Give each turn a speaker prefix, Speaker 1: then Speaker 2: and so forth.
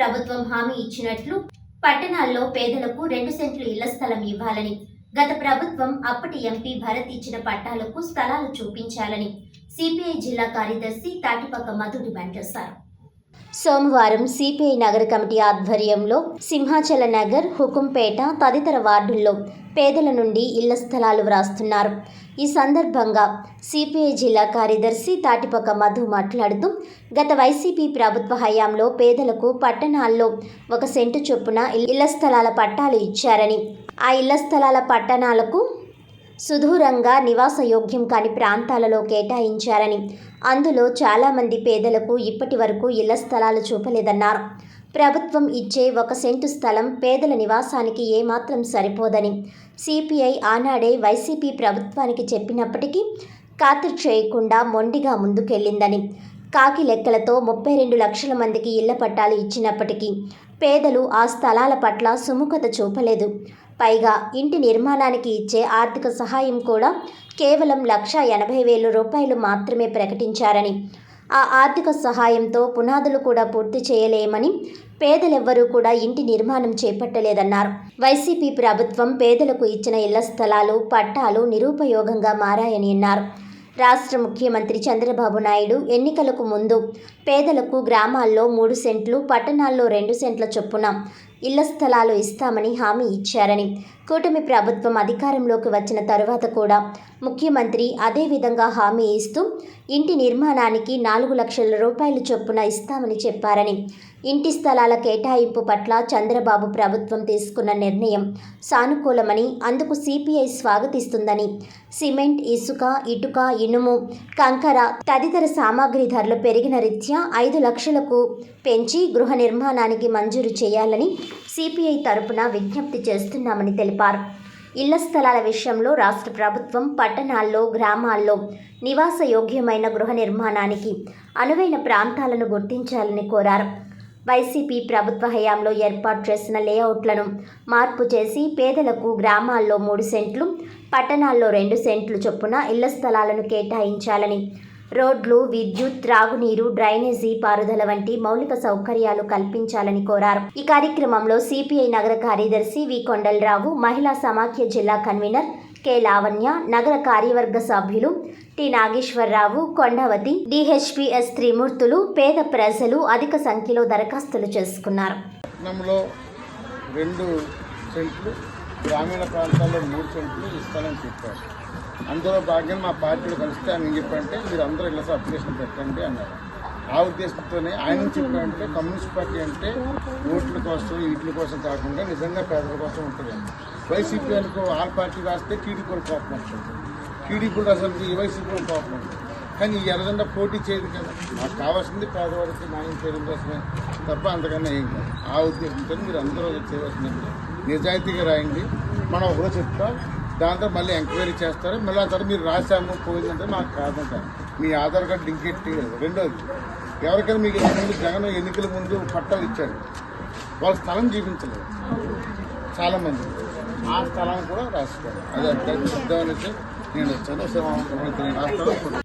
Speaker 1: ప్రభుత్వం హామీ ఇచ్చినట్లు పట్టణాల్లో పేదలకు రెండు సెంట్లు ఇళ్ళ స్థలం ఇవ్వాలని గత ప్రభుత్వం అప్పటి ఎంపీ భరత్ ఇచ్చిన పట్టాలకు స్థలాలు చూపించాలని సిపిఐ జిల్లా కార్యదర్శి తాటిపక్క మధు డిమాండ్ చేశారు సోమవారం సిపిఐ నగర కమిటీ ఆధ్వర్యంలో సింహాచల నగర్ హుకుంపేట తదితర వార్డుల్లో పేదల నుండి ఇళ్ళ స్థలాలు వ్రాస్తున్నారు. ఈ సందర్భంగా సిపిఐ జిల్లా కార్యదర్శి తాటిపక్క మధు మాట్లాడుతూ గత వైసీపీ ప్రభుత్వ హయాంలో పేదలకు పట్టణాల్లో ఒక సెంటు చొప్పున ఇళ్ళ స్థలాల పట్టాలు ఇచ్చారని ఆ ఇళ్ళ స్థలాల పట్టణాలకు సుదూరంగా నివాసయోగ్యం కాని ప్రాంతాలలో కేటాయించారని అందులో చాలామంది పేదలకు ఇప్పటి వరకు ఇళ్ళ స్థలాలు చూపలేదన్నారు. ప్రభుత్వం ఇచ్చే ఒక సెంటు స్థలం పేదల నివాసానికి ఏమాత్రం సరిపోదని సిపిఐ ఆనాడే వైసీపీ ప్రభుత్వానికి చెప్పినప్పటికీ ఖాతరు చేయకుండా మొండిగా ముందుకెళ్ళిందని కాకి లెక్కలతో ముప్పై రెండు లక్షల మందికి ఇళ్ళ పట్టాలు ఇచ్చినప్పటికీ పేదలు ఆ స్థలాల పట్ల సుముఖత చూపలేదు. పైగా ఇంటి నిర్మాణానికి ఇచ్చే ఆర్థిక సహాయం కూడా కేవలం లక్ష ఎనభై వేల రూపాయలు మాత్రమే ప్రకటించారని. ఆ ఆర్థిక సహాయంతో పునాదులు కూడా పూర్తి చేయలేమని పేదలెవ్వరూ కూడా ఇంటి నిర్మాణం చేపట్టలేదన్నారు. వైసీపీ ప్రభుత్వం పేదలకు ఇచ్చిన ఇళ్ళ స్థలాలు పట్టాలు నిరుపయోగంగా మారాయని అన్నారు. రాష్ట్ర ముఖ్యమంత్రి చంద్రబాబు నాయుడు ఎన్నికలకు ముందు పేదలకు గ్రామాల్లో మూడు సెంట్లు పట్టణాల్లో రెండు సెంట్ల చొప్పున ఇళ్ళ స్థలాలు ఇస్తామని హామీ ఇచ్చారని కూటమి ప్రభుత్వం అధికారంలోకి వచ్చిన తరువాత కూడా ముఖ్యమంత్రి అదే విధంగా హామీ ఇస్తూ ఇంటి నిర్మాణానికి నాలుగు లక్షల రూపాయలు చొప్పున ఇస్తామని చెప్పారని ఇంటి స్థలాల కేటాయింపు పట్ల చంద్రబాబు ప్రభుత్వం తీసుకున్న నిర్ణయం సానుకూలమని అందుకు సిపిఐ స్వాగతిస్తుందని సిమెంట్ ఇసుక ఇటుక ఇనుము కంకర తదితర సామాగ్రి ధరలు పెరిగిన రీత్యా ఐదు లక్షలకు పెంచి గృహ నిర్మాణానికి మంజూరు చేయాలని సిపిఐ తరపున విజ్ఞప్తి చేస్తున్నామని తెలిపారు. ఇళ్ళ స్థలాల విషయంలో రాష్ట్ర ప్రభుత్వం పట్టణాల్లో గ్రామాల్లో నివాసయోగ్యమైన గృహ నిర్మాణానికి అనువైన ప్రాంతాలను గుర్తించాలని కోరారు. వైసీపీ ప్రభుత్వ హయాంలో ఏర్పాటు చేసిన లేఅవుట్లను మార్పు చేసి పేదలకు గ్రామాల్లో మూడు సెంట్లు పట్టణాల్లో రెండు సెంట్లు చొప్పున ఇళ్ళ స్థలాలను కేటాయించాలని రోడ్లు విద్యుత్ త్రాగునీరు డ్రైనేజీ పారుదల వంటి మౌలిక సౌకర్యాలు కల్పించాలని కోరారు. ఈ కార్యక్రమంలో సిపిఐ నగర కార్యదర్శి వి. కొండలరావు మహిళా సమాఖ్య జిల్లా కన్వీనర్ కె. లావణ్య నగర కార్యవర్గ సభ్యులు టి. నాగేశ్వరరావు కొండవతి డిహెచ్పిఎస్ త్రిమూర్తులు పేద ప్రజలు అధిక సంఖ్యలో దరఖాస్తులు చేసుకున్నారు.
Speaker 2: రెండు సెంట్లు గ్రామీణ ప్రాంతాల్లో మూడు సెంట్లు ఇస్తానని చెప్పారు. అందులో భాగంగా మా పార్టీలో కలిస్తే ఆయన ఏం మీరు అందరూ ఇలా అప్లికేషన్ పెట్టండి అన్నారు. ఆ ఉద్దేశంతోనే ఆయన చెప్పారంటే కమ్యూనిస్ట్ పార్టీ అంటే ఓట్ల కోసం వీటి కోసం కాకుండా నిజంగా పేదల కోసం ఉంటుంది వైసీపీ అనుకో ఆల్ పార్టీ రాస్తే టీడీపీ కూడా కోపం వస్తుంది. టీడీపీ అసలు ఈ వైసీపీ కూడా కోపం ఉంటుంది కానీ ఈ ఎర్రజెండా పోటీ చేయదు కదా. నాకు కావాల్సింది పేదవారికి న్యాయం చేయడం కోసమే తప్ప అంతకన్నా ఏం కాదు. ఆ ఉద్దేశంతో మీరు అందరూ చేయవలసినది నిజాయితీగా రాయండి. మనం ఒకరో చెప్తాం. దాంతో మళ్ళీ ఎంక్వైరీ చేస్తారు. మళ్ళీ అంతా తర్వాత మీరు రాశాము పోయిందంటే మాకు కాదంటారు. మీ ఆధార్ కార్డు లింక్ ఎట్టి రెండోది ఎవరికైనా మీకు ముందు జగన్ ఎన్నికల ముందు పట్టాలు ఇచ్చారు. వాళ్ళ స్థలం చూపించలేదు. చాలామంది. ఆ స్థలం కూడా రాసుకోవాలి. అది అర్థం నేను వచ్చాను నేను రాస్తాను.